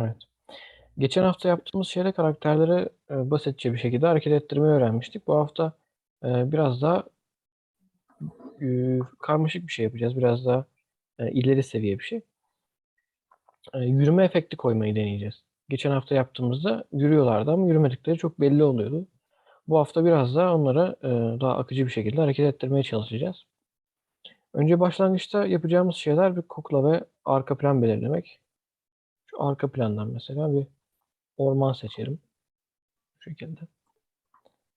Evet. Geçen hafta yaptığımız şeyde karakterleri e, basitçe bir şekilde hareket ettirmeyi öğrenmiştik. Bu hafta e, biraz daha e, karmaşık bir şey yapacağız. Biraz daha e, ileri seviye bir şey. Yürüme efekti koymayı deneyeceğiz. Geçen hafta yaptığımızda yürüyorlardı ama yürümedikleri çok belli oluyordu. Bu hafta biraz daha onlara daha akıcı bir şekilde hareket ettirmeye çalışacağız. Önce başlangıçta yapacağımız şeyler bir kukla ve arka plan belirlemek. Şu arka plandan mesela bir orman seçerim. Şu şekilde.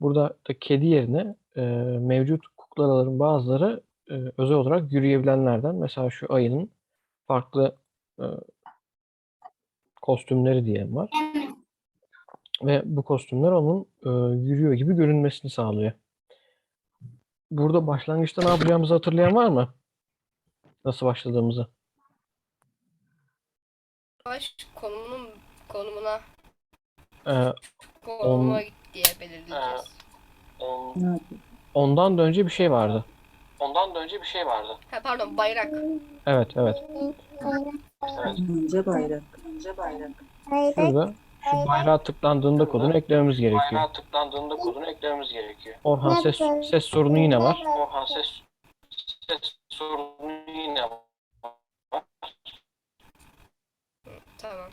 Burada da kedi yerine e, mevcut kuklaların bazıları e, özel olarak yürüyebilenlerden. Mesela şu ayının farklı e, kostümleri diyelim var. Ve bu kostümler onun e, yürüyor gibi görünmesini sağlıyor. Burada başlangıçta ne yapacağımızı hatırlayan var mı? Nasıl başladığımızı. Baş konumunun konumuna E, konumuna git diye belirleyeceğiz. Ne yapayım? ondan da önce bir şey vardı. Ondan da önce bir şey vardı. Ha pardon bayrak. Evet, evet. Önce bayrak. Önce bayrak. Şurada şu bayrağa tıklandığında kodunu eklememiz gerekiyor. Bayrağa tıklandığında kodunu eklememiz gerekiyor. Orhan ses ses sorunu yine var. Orhan ses, ses sorunu yine var. Tamam.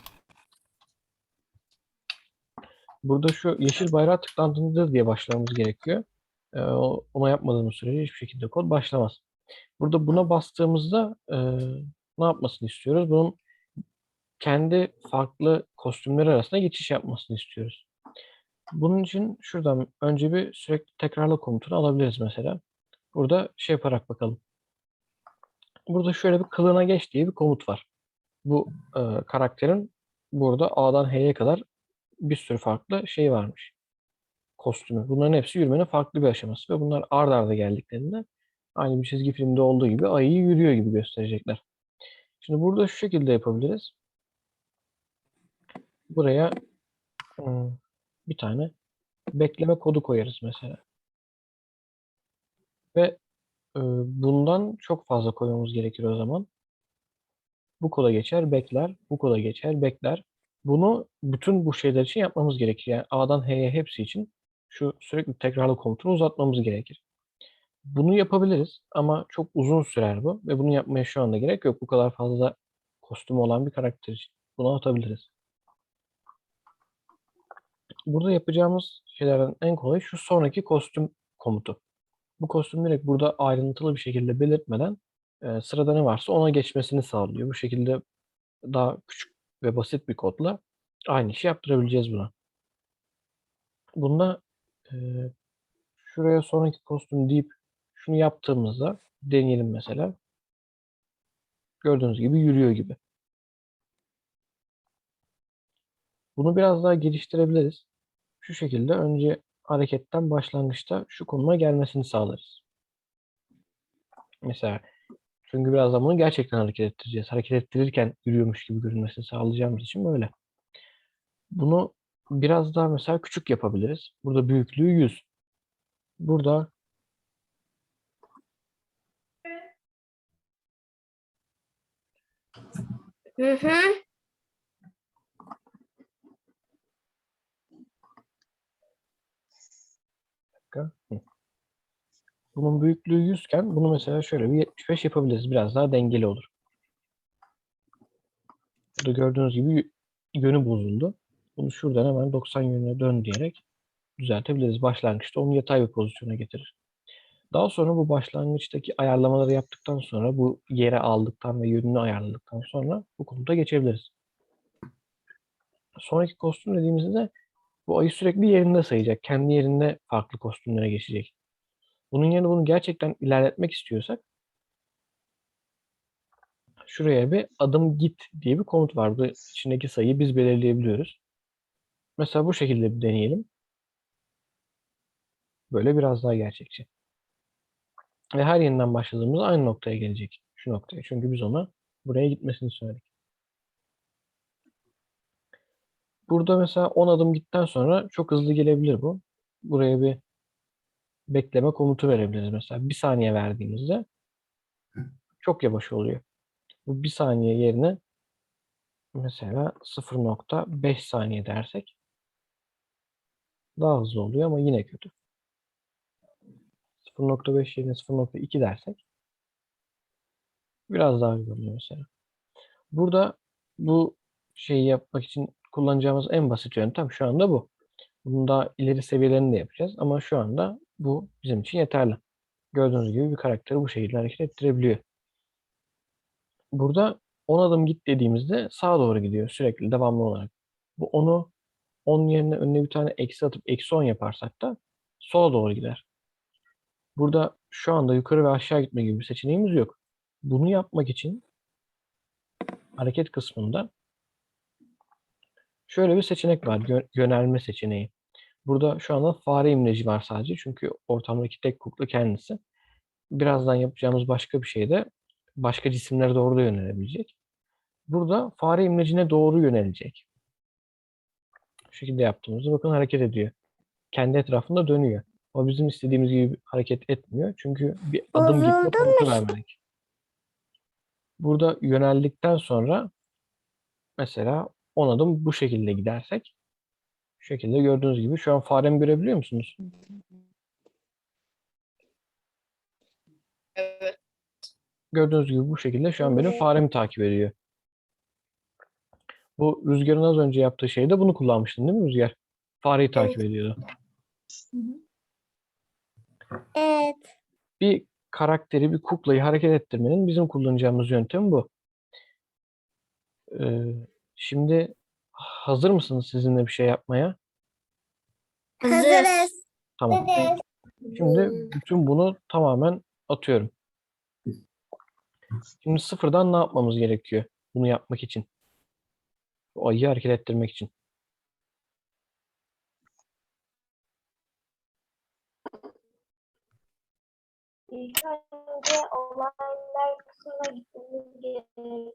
Burada şu yeşil bayrağa tıklandığında diye başlamamız gerekiyor. Ee, ona yapmadığımız sürece hiçbir şekilde kod başlamaz. Burada buna bastığımızda e, ne yapmasını istiyoruz? Bunun kendi farklı kostümleri arasında geçiş yapmasını istiyoruz. Bunun için şuradan önce bir sürekli tekrarla komutunu alabiliriz mesela. Burada şey yaparak bakalım. Burada şöyle bir kılığına geç diye bir komut var. Bu e, karakterin burada A'dan H'ye kadar bir sürü farklı şey varmış. Kostümü. Bunların hepsi yürümenin farklı bir aşaması ve bunlar ard arda geldiklerinde aynı bir çizgi filmde olduğu gibi ayıyı yürüyor gibi gösterecekler. Şimdi burada şu şekilde yapabiliriz. Buraya hmm, bir tane bekleme kodu koyarız mesela. Ve e, bundan çok fazla koymamız gerekir o zaman. Bu koda geçer, bekler. Bu koda geçer, bekler. Bunu bütün bu şeyler için yapmamız gerekir. Yani A'dan H'ye hepsi için şu sürekli tekrarlı komutunu uzatmamız gerekir. Bunu yapabiliriz ama çok uzun sürer bu ve bunu yapmaya şu anda gerek yok. Bu kadar fazla kostümü olan bir karakter için. Bunu atabiliriz. Burada yapacağımız şeylerden en kolay şu sonraki kostüm komutu. Bu kostüm direkt burada ayrıntılı bir şekilde belirtmeden e, sırada ne varsa ona geçmesini sağlıyor. Bu şekilde daha küçük ve basit bir kodla aynı işi yaptırabileceğiz buna. Bunda e, şuraya sonraki kostüm deyip şunu yaptığımızda deneyelim mesela. Gördüğünüz gibi yürüyor gibi. Bunu biraz daha geliştirebiliriz. Şu şekilde önce hareketten başlangıçta şu konuma gelmesini sağlarız. Mesela çünkü birazdan bunu gerçekten hareket ettireceğiz. Hareket ettirirken yürüyormuş gibi görünmesini sağlayacağımız için böyle. Bunu biraz daha mesela küçük yapabiliriz. Burada büyüklüğü 100. Burada Hı hı. dakika. Hı. Bunun büyüklüğü 100 iken bunu mesela şöyle bir 75 yapabiliriz. Biraz daha dengeli olur. Burada gördüğünüz gibi yönü bozuldu. Bunu şuradan hemen 90 yönüne dön diyerek düzeltebiliriz. Başlangıçta onu yatay bir pozisyona getirir. Daha sonra bu başlangıçtaki ayarlamaları yaptıktan sonra bu yere aldıktan ve yönünü ayarladıktan sonra bu komuta geçebiliriz. Sonraki kostüm dediğimizde bu ayı sürekli yerinde sayacak. Kendi yerinde farklı kostümlere geçecek. Bunun yerine bunu gerçekten ilerletmek istiyorsak şuraya bir adım git diye bir komut var. Bu içindeki sayıyı biz belirleyebiliyoruz. Mesela bu şekilde bir deneyelim. Böyle biraz daha gerçekçi. Ve her yeniden başladığımızda aynı noktaya gelecek. Şu noktaya. Çünkü biz ona buraya gitmesini söyledik. Burada mesela 10 adım gitten sonra çok hızlı gelebilir bu. Buraya bir bekleme komutu verebiliriz mesela. Bir saniye verdiğimizde çok yavaş oluyor. Bu bir saniye yerine mesela 0.5 saniye dersek daha hızlı oluyor ama yine kötü. 0.5 yerine 0.2 dersek biraz daha güzel oluyor mesela. Burada bu şeyi yapmak için kullanacağımız en basit yöntem şu anda bu. Bunun daha ileri seviyelerini de yapacağız ama şu anda bu bizim için yeterli. Gördüğünüz gibi bir karakteri bu şekilde hareket ettirebiliyor. Burada 10 adım git dediğimizde sağa doğru gidiyor sürekli devamlı olarak. Bu onu 10 yerine önüne bir tane eksi atıp eksi 10 yaparsak da sola doğru gider. Burada şu anda yukarı ve aşağı gitme gibi bir seçeneğimiz yok. Bunu yapmak için hareket kısmında şöyle bir seçenek var. yö- Yönelme seçeneği. Burada şu anda fare imleci var sadece. Çünkü ortamdaki tek kukla kendisi. Birazdan yapacağımız başka bir şey de başka cisimlere doğru da yönelebilecek. Burada fare imlecine doğru yönelecek. Şu şekilde yaptığımızda bakın hareket ediyor. Kendi etrafında dönüyor. O bizim istediğimiz gibi hareket etmiyor. Çünkü bir adım gitme komutu vermedik. Burada yöneldikten sonra mesela 10 adım bu şekilde gidersek şu şekilde gördüğünüz gibi şu an faremi görebiliyor musunuz? Evet. Gördüğünüz gibi bu şekilde şu an benim faremi takip ediyor. Bu Rüzgar'ın az önce yaptığı şeyde bunu kullanmıştın değil mi Rüzgar? Fareyi takip ediyordu. Evet. Bir karakteri, bir kuklayı hareket ettirmenin bizim kullanacağımız yöntem bu. Ee, şimdi hazır mısınız sizinle bir şey yapmaya? Hazırız. Tamam. Evet. Şimdi bütün bunu tamamen atıyorum. Şimdi sıfırdan ne yapmamız gerekiyor bunu yapmak için? O ayıyı hareket ettirmek için. İlk önce olaylar kısmına gitmemiz gerekiyor.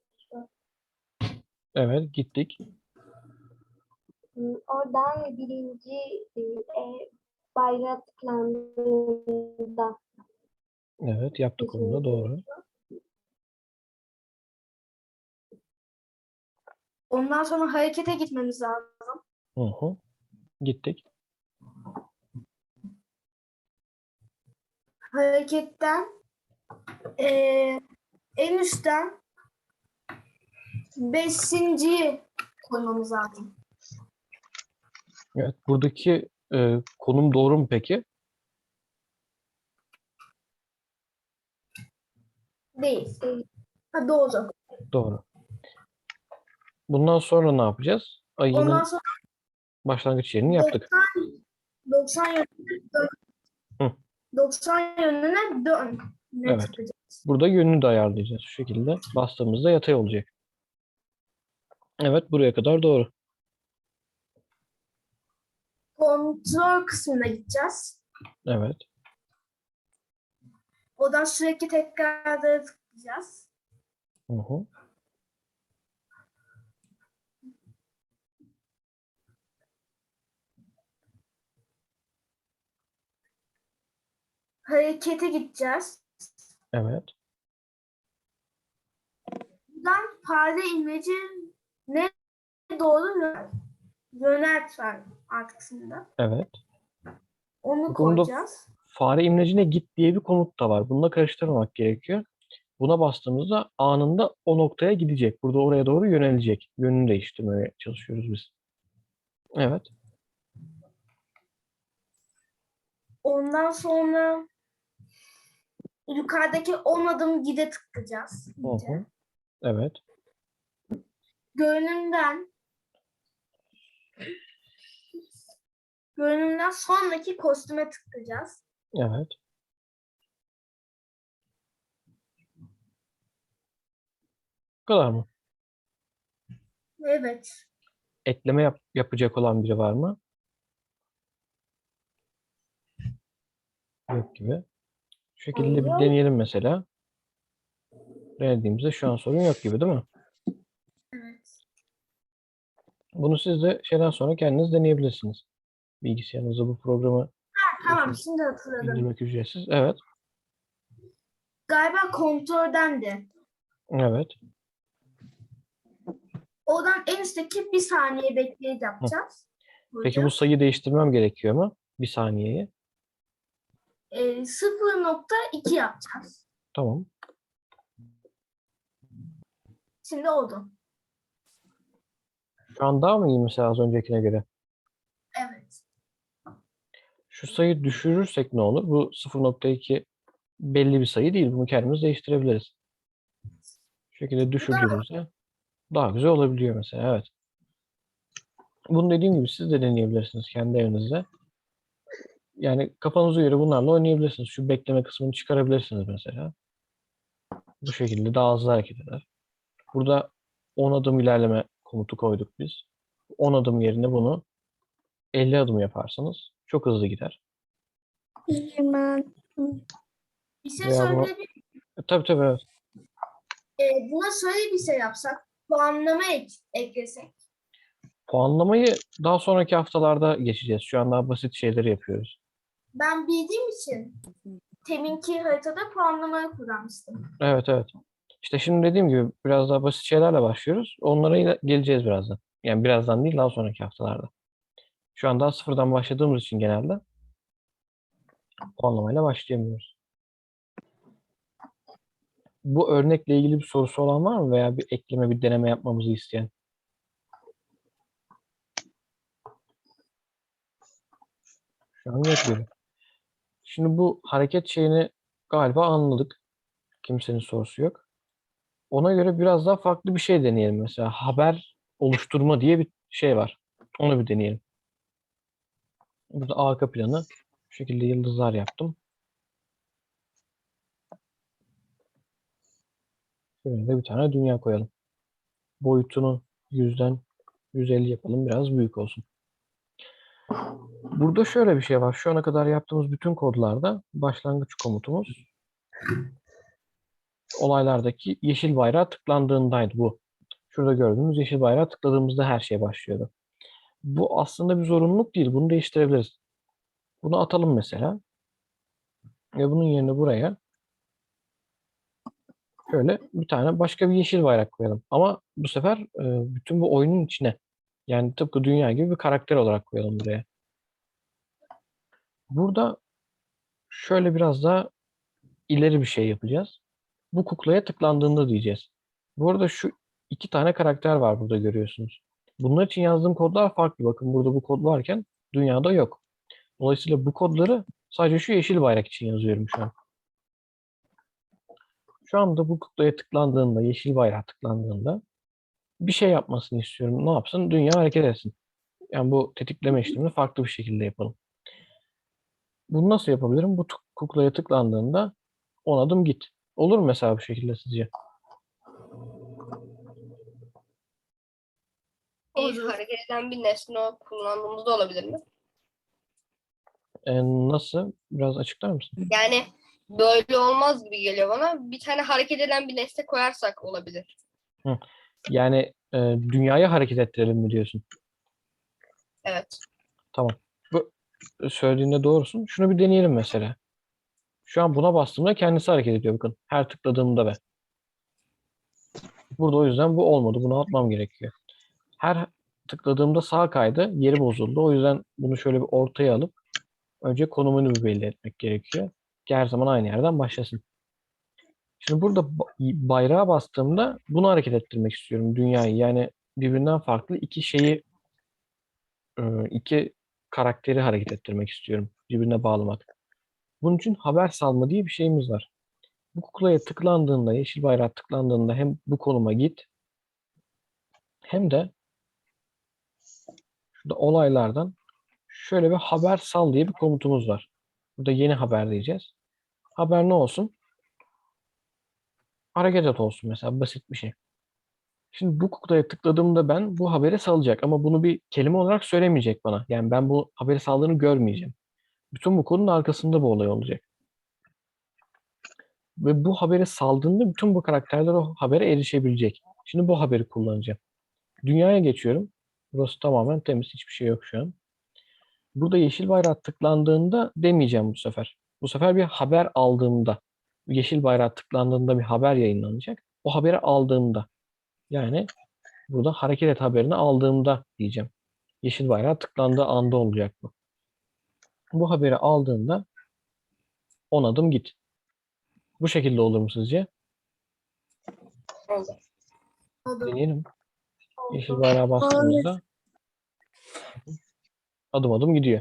Evet gittik. Oradan birinci e, e, tıklandığında Evet yaptık onu da doğru. Ondan sonra harekete gitmemiz lazım. Hı hı. Gittik. Hareketten eee, en üstten beşinciyi koymamız lazım. Evet buradaki e, konum doğru mu peki? Değil. Ha, doğru. Doğru. Bundan sonra ne yapacağız? Ayının Ondan sonra başlangıç yerini yaptık. 90 yönüne dön. Hı. 90 yönüne dön. Ne Evet. çıkacak? Burada yönünü de ayarlayacağız. Şu şekilde bastığımızda yatay olacak. Evet buraya kadar doğru. Kontrol kısmına gideceğiz. Evet. Oradan sürekli tekrar tıklayacağız. Hı hı. Harekete gideceğiz. Evet. Buradan fare imleci ne doğru yön- yönelt var aksında. Evet. Onu Bu konuda- koyacağız. Fare imlecine git diye bir komut da var. Bununla karıştırmamak gerekiyor. Buna bastığımızda anında o noktaya gidecek. Burada oraya doğru yönelecek. Yönünü değiştirmeye çalışıyoruz biz. Evet. Ondan sonra yukarıdaki 10 adım gide tıklayacağız. Hı hı. Evet. Görünümden görünümden sonraki kostüme tıklayacağız. Evet. Bu kadar mı? Evet. Ekleme yap- yapacak olan biri var mı? Yok gibi. Şu şekilde bir deneyelim mesela. Denediğimizde şu an sorun yok gibi değil mi? Evet. Bunu siz de şeyden sonra kendiniz deneyebilirsiniz. Bilgisayarınızda bu programı Tamam şimdi hatırladım. indirmek ücretsiz. Evet. Galiba kontrolden de. Evet. Oradan en üstteki bir saniye bekleyip yapacağız. Peki Hocam. bu sayı değiştirmem gerekiyor mu? Bir saniyeyi. Ee, 0.2 yapacağız. Tamam. Şimdi oldu. Şu an daha mı iyi mesela az öncekine göre? Evet. Şu sayı düşürürsek ne olur? Bu 0.2 belli bir sayı değil. Bunu kendimiz değiştirebiliriz. Şu şekilde düşürdüğümüzde daha güzel olabiliyor mesela. Evet. Bunu dediğim gibi siz de deneyebilirsiniz kendi evinizde. Yani kafanıza göre bunlarla oynayabilirsiniz. Şu bekleme kısmını çıkarabilirsiniz mesela. Bu şekilde daha hızlı hareket eder. Burada 10 adım ilerleme komutu koyduk biz. 10 adım yerine bunu 50 adım yaparsanız çok hızlı gider. Bir şey Veya bu- söyleyebilir E, tabii tabii evet. Ee, buna şöyle bir şey yapsak, puanlama ek- eklesek. Puanlamayı daha sonraki haftalarda geçeceğiz. Şu an daha basit şeyleri yapıyoruz. Ben bildiğim için teminki haritada puanlamayı kullanmıştım. Evet evet. İşte şimdi dediğim gibi biraz daha basit şeylerle başlıyoruz. Onlara geleceğiz birazdan. Yani birazdan değil daha sonraki haftalarda. Şu an daha sıfırdan başladığımız için genelde puanlamayla başlayamıyoruz. Bu örnekle ilgili bir sorusu olan var mı veya bir ekleme, bir deneme yapmamızı isteyen? Şu an yok gibi. Şimdi bu hareket şeyini galiba anladık. Kimsenin sorusu yok. Ona göre biraz daha farklı bir şey deneyelim. Mesela haber oluşturma diye bir şey var. Onu bir deneyelim. Burada arka planı şu şekilde yıldızlar yaptım. Şöyle de bir tane dünya koyalım. Boyutunu 100'den 150 yapalım. Biraz büyük olsun. Burada şöyle bir şey var. Şu ana kadar yaptığımız bütün kodlarda başlangıç komutumuz olaylardaki yeşil bayrağa tıklandığındaydı bu. Şurada gördüğünüz yeşil bayrağa tıkladığımızda her şey başlıyordu. Bu aslında bir zorunluluk değil. Bunu değiştirebiliriz. Bunu atalım mesela. Ve bunun yerine buraya şöyle bir tane başka bir yeşil bayrak koyalım. Ama bu sefer e, bütün bu oyunun içine yani tıpkı dünya gibi bir karakter olarak koyalım buraya. Burada şöyle biraz daha ileri bir şey yapacağız. Bu kuklaya tıklandığında diyeceğiz. Bu arada şu iki tane karakter var burada görüyorsunuz. Bunlar için yazdığım kodlar farklı. Bakın burada bu kod varken dünyada yok. Dolayısıyla bu kodları sadece şu yeşil bayrak için yazıyorum şu an. Şu anda bu kuklaya tıklandığında, yeşil bayrağa tıklandığında bir şey yapmasını istiyorum. Ne yapsın? Dünya hareket etsin. Yani bu tetikleme işlemini farklı bir şekilde yapalım. Bunu nasıl yapabilirim? Bu kuklaya tıklandığında 10 adım git. Olur mu mesela bu şekilde sizce? Bir Olur. hareket eden bir nesne kullandığımızda olabilir mi? Ee, nasıl? Biraz açıklar mısın? Yani böyle olmaz gibi geliyor bana. Bir tane hareket eden bir nesne koyarsak olabilir. Yani e, dünyayı hareket ettirelim mi diyorsun? Evet. Tamam. Bu e, söylediğinde doğrusun. Şunu bir deneyelim mesela. Şu an buna bastığımda kendisi hareket ediyor bakın. Her tıkladığımda ve. Burada o yüzden bu olmadı. Bunu atmam gerekiyor. Her tıkladığımda sağ kaydı. Yeri bozuldu. O yüzden bunu şöyle bir ortaya alıp önce konumunu bir belli etmek gerekiyor. Ki her zaman aynı yerden başlasın. Şimdi burada ba- bayrağa bastığımda bunu hareket ettirmek istiyorum. Dünyayı yani birbirinden farklı iki şeyi iki karakteri hareket ettirmek istiyorum. Birbirine bağlamak. Bunun için haber salma diye bir şeyimiz var. Bu kuklaya tıklandığında, yeşil bayrağa tıklandığında hem bu konuma git hem de şurada olaylardan şöyle bir haber sal diye bir komutumuz var. Burada yeni haber diyeceğiz. Haber ne olsun? Hareket et olsun mesela basit bir şey. Şimdi bu kuklaya tıkladığımda ben bu haberi salacak ama bunu bir kelime olarak söylemeyecek bana. Yani ben bu haberi saldığını görmeyeceğim. Bütün bu konunun arkasında bu olay olacak. Ve bu haberi saldığında bütün bu karakterler o habere erişebilecek. Şimdi bu haberi kullanacağım. Dünyaya geçiyorum. Burası tamamen temiz. Hiçbir şey yok şu an. Burada yeşil bayrağa tıklandığında demeyeceğim bu sefer. Bu sefer bir haber aldığımda, yeşil bayrağa tıklandığında bir haber yayınlanacak. O haberi aldığımda, yani Burada hareket et haberini aldığımda diyeceğim. Yeşil bayrağı tıklandığı anda olacak bu. Bu haberi aldığında 10 adım git. Bu şekilde olur mu sizce? Oldu. Deneyelim. Yeşil bayrağa bastığımızda adım adım gidiyor.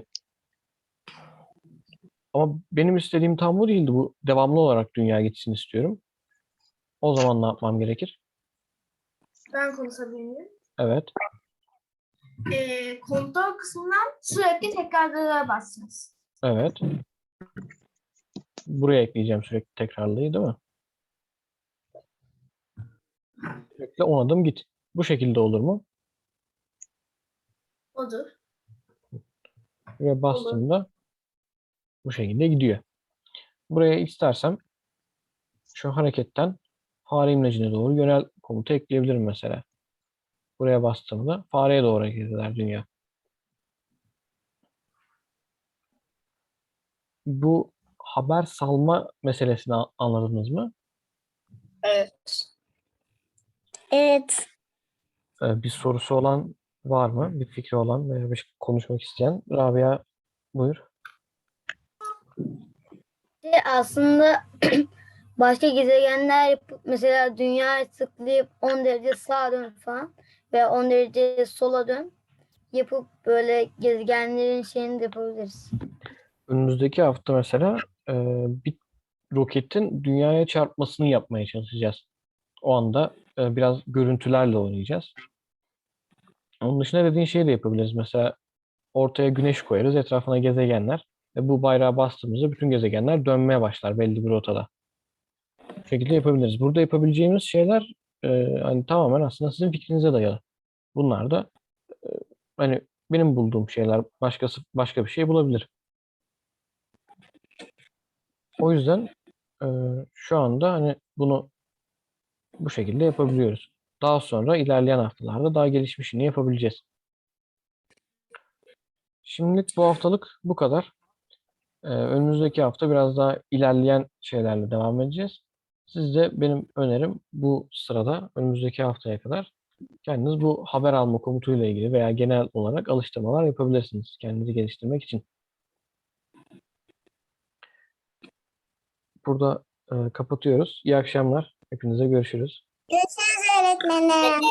Ama benim istediğim tam bu değildi. Bu devamlı olarak dünya gitsin istiyorum. O zaman ne yapmam gerekir? Ben konuşabilir miyim? Evet. Ee, kontrol kısmından sürekli tekrarlara basacağız. Evet. Buraya ekleyeceğim sürekli tekrarlayı değil mi? Sürekli 10 adım git. Bu şekilde olur mu? Odur. Ve bastığımda bu şekilde gidiyor. Buraya istersem şu hareketten fare imlecine doğru yönel komutu ekleyebilirim mesela. Buraya bastığımda fareye doğru hareket eder dünya. Bu haber salma meselesini anladınız mı? Evet. Evet. Ee, bir sorusu olan var mı? Bir fikri olan veya bir şey konuşmak isteyen? Rabia buyur. de aslında başka gezegenler mesela dünyayı tıklayıp 10 derece sağa dön falan ve 10 derece sola dön yapıp böyle gezegenlerin şeyini de yapabiliriz. Önümüzdeki hafta mesela e, bir roketin dünyaya çarpmasını yapmaya çalışacağız. O anda e, biraz görüntülerle oynayacağız. Onun dışında dediğin şeyi de yapabiliriz. Mesela ortaya güneş koyarız, etrafına gezegenler. Ve bu bayrağı bastığımızda bütün gezegenler dönmeye başlar belli bir rotada. Bu şekilde yapabiliriz. Burada yapabileceğimiz şeyler e, hani tamamen aslında sizin fikrinize dayalı. Bunlar da e, hani benim bulduğum şeyler başkası başka bir şey bulabilir. O yüzden e, şu anda hani bunu bu şekilde yapabiliyoruz. Daha sonra ilerleyen haftalarda daha gelişmişini yapabileceğiz. Şimdilik bu haftalık bu kadar. Ee, önümüzdeki hafta biraz daha ilerleyen şeylerle devam edeceğiz. Siz de benim önerim bu sırada önümüzdeki haftaya kadar kendiniz bu haber alma komutuyla ilgili veya genel olarak alıştırmalar yapabilirsiniz kendinizi geliştirmek için. Burada e, kapatıyoruz. İyi akşamlar. Hepinize görüşürüz. Görüşürüz öğretmenim.